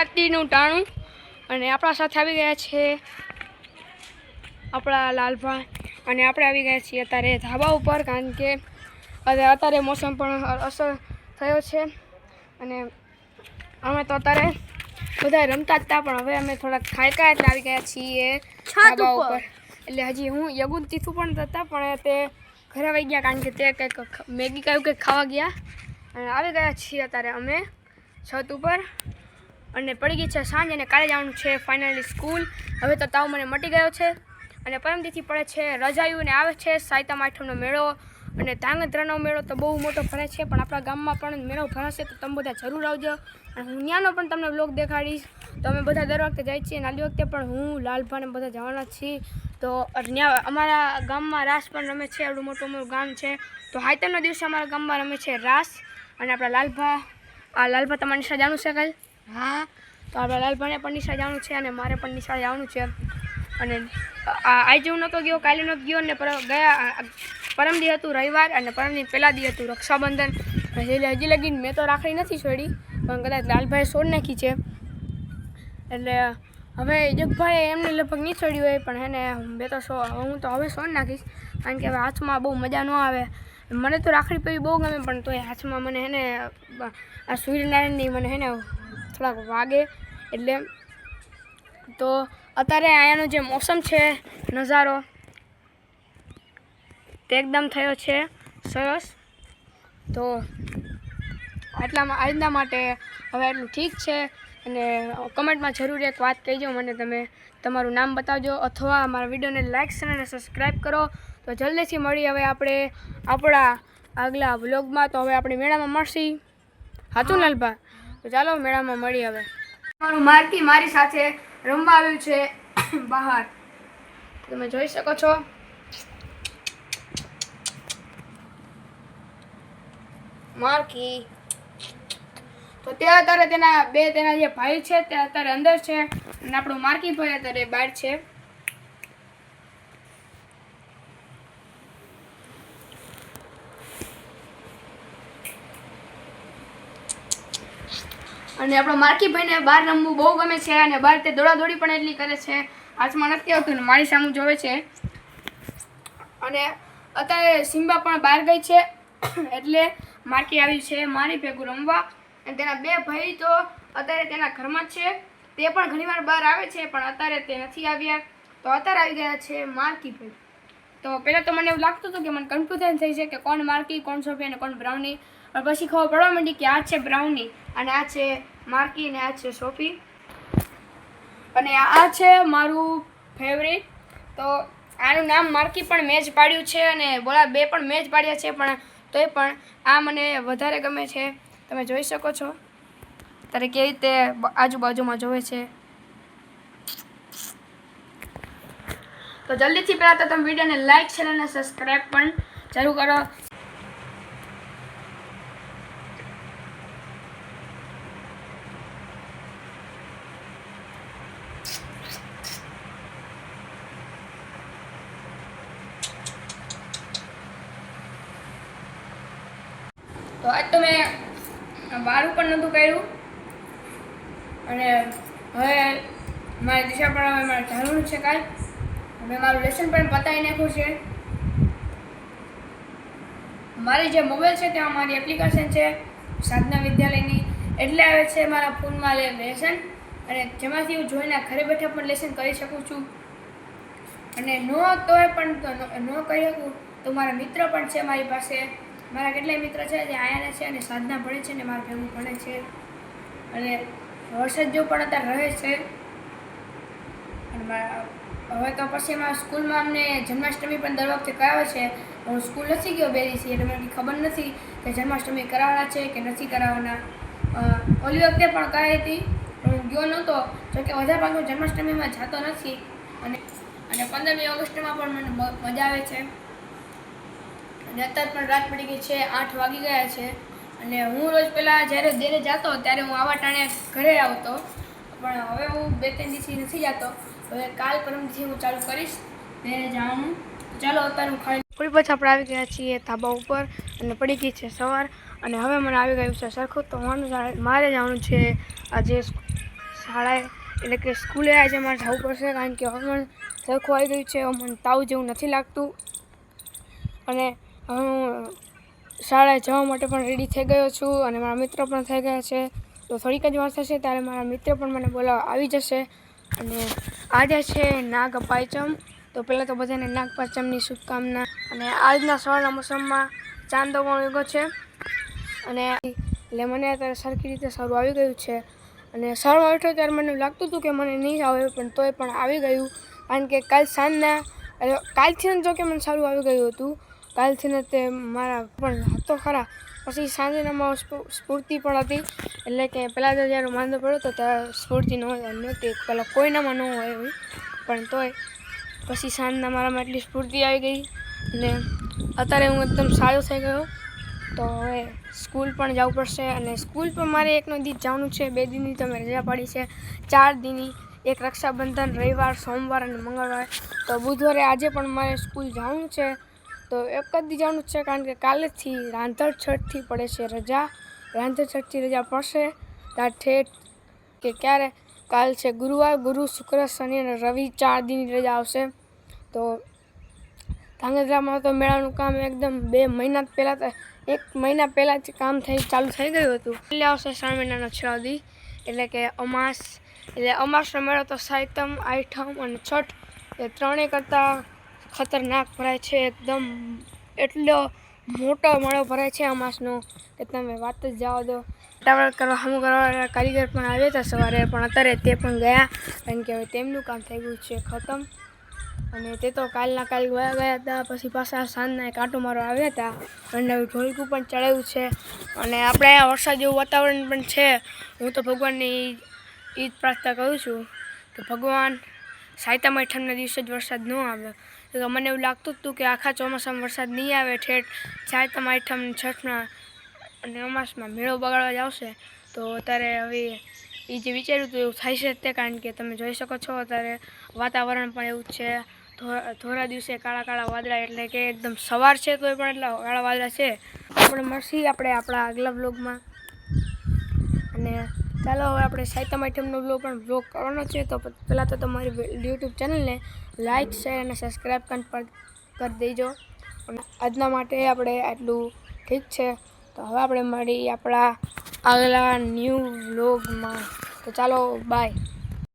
આરતીનું ટાણું. અને આપણા સાથે આવી ગયા છે આપણા લાલભાઈ. અને આપણે આવી ગયા છીએ અત્યારે ધાબા ઉપર કારણ કે અત્યારે મોસમ પણ અસર થયો છે. અને અમે તો અત્યારે બધા રમતા હતા પણ હવે અમે થોડાક ખાયકા એટલે આવી ગયા છીએ ધાબા ઉપર. એટલે હજી હું યગુન તીથું પણ હતા પણ તે ઘરે આવી ગયા કારણ કે તે કંઈક મેગી કયું કંઈક ખાવા ગયા. અને આવી ગયા છીએ અત્યારે અમે છત ઉપર. અને પડી ગઈ છે સાંજ અને કાલે જવાનું છે ફાઇનલી સ્કૂલ હવે તો તાવ મને મટી ગયો છે. અને પરમદીથી પડે છે રજાયું ને આવે છે સાયતામ આઠમનો મેળો. અને ધાંગધ્રાનો મેળો તો બહુ મોટો ભરે છે, પણ આપણા ગામમાં પણ મેળો ભરાશે તો તમે બધા જરૂર આવજો. અને હું ત્યાંનો પણ તમને બ્લોગ દેખાડીશ. તો અમે બધા દર વખતે જાય છીએ આગલી વખતે પણ હું, લાલભાને બધા જવાના છીએ. તો ત્યાં અમારા ગામમાં રાસ પણ રમે છે, આવડું મોટું અમારું ગામ છે. તો હાઈતમના દિવસે અમારા ગામમાં રમે છે રાસ. અને આપણા લાલભા, આ લાલભા તમારી નિશા જાણું કાલ? હા, તો આપણે લાલભાઈ પણ નિશા જવાનું છે અને મારે પણ નિશા જવાનું છે. અને આજે હું નહોતો ગયો, કાલે નહોતો ગયો પર, ગયા પરમ પરમદી હતું રવિવાર અને પરમદી પહેલા દી હતું રક્ષાબંધન. હજી લગીને મેં તો રાખડી નથી છોડી, પણ કદાચ લાલભાઈ છોડ નાખી છે. એટલે હવે જગભાઈ એમને લગભગ નહીં છોડ્યું હોય, પણ એને બે તો સો, હું તો હવે છોડ નાખીશ, કારણ કે હવે હાથમાં બહુ મજા ન આવે. મને તો રાખડી પહેરી બહુ ગમે, પણ તોય હાથમાં મને હેને આ સૂર્યનારાયણની મને હેને થોડાક વાગે એટલે તો અત્યારે અહીંયાનો જે મોસમ છે નજારો તે એકદમ થયો છે સરસ. તો આટલામાં આજના માટે હવે એટલું ઠીક છે અને કમેન્ટમાં જરૂર એક વાત કહેજો મને તમે તમારું નામ બતાવજો અથવા મારા વિડીયોને લાઇક અને સબસ્ક્રાઈબ કરો. તો જલ્દીથી મળી હવે આપણે આપણા આગલા વ્લોગમાં તો હવે આપણે મેળામાં મળશી. હાતુ લાલભા. તો ચાલો મેળામાં મળી હવે. મારું માર્કી મારી સાથે રમવા આવ્યું છે બહાર. તમે જોઈ શકો છો. માર્કી. તો તે અત્યારે તેના બે તેના જે ભાઈ છે તે અત્યારે અંદર છે અને આપણું માર્કી ભાઈ અત્યારે બહાર છે. અને આપણો માર્કી ભાઈને બહાર રમવું બહુ ગમે છે અને બહાર તે દોડાદોડી પણ એટલી કરે છે. હાથમાં નથી આવતું ને મારી સામું જોવે છે. અને અત્યારે સિમ્બા પણ બહાર ગઈ છે, એટલે માર્કી આવી છે મારી ભેગું રમવા. અને તેના બે ભાઈ તો અત્યારે તેના ઘરમાં છે. તે પણ ઘણીવાર બહાર આવે છે, પણ અત્યારે તે નથી આવ્યા. તો અત્યારે આવી ગયા છે માર્કી ભાઈ તો પહેલાં તો મને એવું લાગતું હતું કે મને કન્ફ્યુઝન થઈ છે કે કોણ માર્કી, કોણ સોફી અને કોણ બ્રાઉની. પણ પછી ખબર પડવા માંડી કે આ છે બ્રાઉની અને આ છે માર્કી અને આ છે સોફી. અને આ છે મારું ફેવરેટ તો આનું નામ માર્કી પણ મેં જ પાડ્યું છે અને બોલા બે પણ મેં જ પાડ્યા છે, પણ તોય પણ આ મને વધારે ગમે છે. તમે જોઈ શકો છો. ત્યારે કેવી રીતે આજુબાજુમાં જોવે છે. તો જલ્દીથી પહેલાં તો તમે વિડીયોને લાઇક છે અને સબસ્ક્રાઈબ પણ જરૂર કરો. તો આજ તો મેં વારું પણ નહોતું કર્યું. અને હવે મારી દિશા પણ હવે મારે જાણવું છે કાલ મેં મારું લેસન પણ પતાવી નાખ્યું છે. મારી જે મોબાઈલ છે તેમાં મારી એપ્લિકેશન છે, સાધના વિદ્યાલયની. એટલે આવે છે મારા ફોનમાં લેસન અને જેમાંથી હું જોઈને ઘરે બેઠા પણ લેસન કરી શકું છું. અને નો તોય પણ ન- કહી શકું તો મારા મિત્ર પણ છે મારી પાસે. મારા કેટલાય મિત્ર છે જે આયાને છે અને સાધના ભણે છે અને મારા ભેગું ભણે છે. અને વરસાદ જો પણ અત્યારે રહે છે. અને મારા હવે તો પછી એમાં સ્કૂલમાં અમને જન્માષ્ટમી પણ દર વખતે કરાવે છે. હું સ્કૂલ નથી ગયો બે દિવસથી એટલે મને ખબર નથી કે જન્માષ્ટમી કરાવવાના છે કે નથી કરાવવાના. ઓલી વખતે પણ કરાવી હતી હું ગયો નહોતો જો કે વધારે ભાગ જન્માષ્ટમીમાં જતો નથી. અને અને પંદરમી ઓગસ્ટમાં પણ મને મજા આવે છે. અને અત્યારે પણ રાત પડી ગઈ છે, આઠ વાગી ગયા છે. અને હું રોજ પહેલાં જ્યારે દેરે જતો, ત્યારે હું આવા ટાણે ઘરે આવતો. પણ હવે હું બે ત્રણ દિવસથી નથી જતો. હવે કાલ પરમથી હું ચાલુ કરીશ ને જવાનું. ચાલો અત્યારે હું ખાઈ થોડી પછી આપણે આવી ગયા છીએ ધાબા ઉપર અને પડી ગઈ છે સવાર અને હવે મને આવી ગયું છે સરખું. તો માનું મારે જવાનું છે આજે શાળાએ. એટલે કે સ્કૂલે આજે મારે જવું પડશે કારણ કે હવે મને સરખું આવી ગયું છે, મને તાવ જેવું નથી લાગતું. અને હું શાળાએ જવા માટે પણ રેડી થઈ ગયો છું અને મારા મિત્ર પણ થઈ ગયા છે. તો થોડીક જ વાર થશે ત્યારે મારા મિત્ર પણ મને બોલાવવા આવી જશે. અને આજે છે નાગ પાંચમ તો પહેલાં તો બધાને નાગ પાંચમની શુભકામના. અને આજના સવારના મોસમમાં ચાંદો પણ ઉગો છે. અને એટલે મને અત્યારે સરખી રીતે સારું આવી ગયું છે. અને સારું આવ્યો ત્યારે મને લાગતું હતું કે મને નહીં આવે, પણ તોય પણ આવી ગયું. કારણ કે કાલ સાંજના કાલથી જો કે મને સારું આવી ગયું હતું. કાલથી તે મારા પણ હતો ખરા. પછી સાંજનામાં સ્ફૂ- સ્ફૂર્તિ પણ હતી. એટલે કે પહેલાં તો જ્યારે માંદો પડ્યો હતો ત્યારે સ્ફૂર્તિ ન નહોતી પહેલાં કોઈનામાં ન હોય એવી, પણ તોય પછી સાંજના મારામાં એટલી સ્ફૂર્તિ આવી ગઈ. અને અત્યારે હું એકદમ સારો થઈ ગયો. તો હવે સ્કૂલ પણ જવું પડશે. અને સ્કૂલ પણ મારે એકનો દી જવાનું છે. બે દિનની તમે રજા પાડી છે. ચાર દિનની. એક રક્ષાબંધન, રવિવાર, સોમવાર અને મંગળવાર. તો બુધવારે આજે પણ મારે સ્કૂલ જવાનું છે. તો એક જ જવાનું છે, કારણ કે કાલેથી રાંધણ છઠથી પડે છે રજા. રાંધણ છઠથી રજા પડશે. ત્યાં ઠેઠ કે ક્યારે? કાલ છે ગુરુવાર. ગુરુ, શુક્ર, શનિ અને રવિ ચાર દિનની રજા આવશે. તો ધાંગધ્રામાં તો મેળાનું કામ એકદમ બે મહિના પહેલાં તો એક મહિના પહેલાં જ કામ થઈ, ચાલુ થઈ ગયું હતું. એટલે આવશે શ્રાવણ મહિનાનો છ દી. એટલે કે અમાસ. એટલે અમાસનો મેળો તો સાતમ, આઠમ અને છઠ. એ ત્રણેય કરતાં ખતરનાક ભરાય છે, એકદમ એટલો મોટો માળો ભરાય છે અમાસનો કે તમે વાત જ જાઓ દો. ટાવર કરવા, હમું કરવા કારીગર પણ આવ્યા હતા સવારે, પણ અત્યારે તે પણ ગયા. કારણ કે હવે તેમનું કામ થઈ ગયું છે, ખતમ. અને તે તો કાલના કાલ ગયા ગયા હતા, પછી પાછા સાંજના એક આંટો મારો આવ્યા હતા. અને ઢોલકું પણ ચડાવ્યું છે. અને આપણે આ વરસાદ જેવું વાતાવરણ પણ છે. હું તો ભગવાનની જ પ્રાર્થના કરું છું કે ભગવાન સાયતા ઠંડના દિવસે જ વરસાદ ન આવે. મને એવું લાગતું હતું કે આખા ચોમાસામાં વરસાદ નહીં આવે, ઠેઠ સાયતા આઠમ છઠના અને અમાસમાં મેળો બગાડવા જ આવશે. તો અત્યારે હવે એ જે વિચાર્યું હતું એવું થાય છે તે કારણ કે તમે જોઈ શકો છો અત્યારે વાતાવરણ પણ એવું જ છે. થોડા દિવસે કાળા કાળા વાદળા એટલે કે એકદમ સવાર છે તોય પણ એટલા કાળા વાદળા છે. આપણે મળશી આપણે આપણા આગલા બ્લોગમાં અને ચાલો હવે આપણે સાયતમ આઈટમનો બ્લોગ પણ બ્લોગ કરવાનો છે. તો પહેલાં તો તમારી યુટ્યુબ ચેનલને લાઇક શેર અને સબસ્ક્રાઈબ કરી દેજો. આજના માટે આપણે આટલું ઠીક છે. તો હવે આપણે મળી આપણા આગલા ન્યૂ બ્લોગમાં તો ચાલો બાય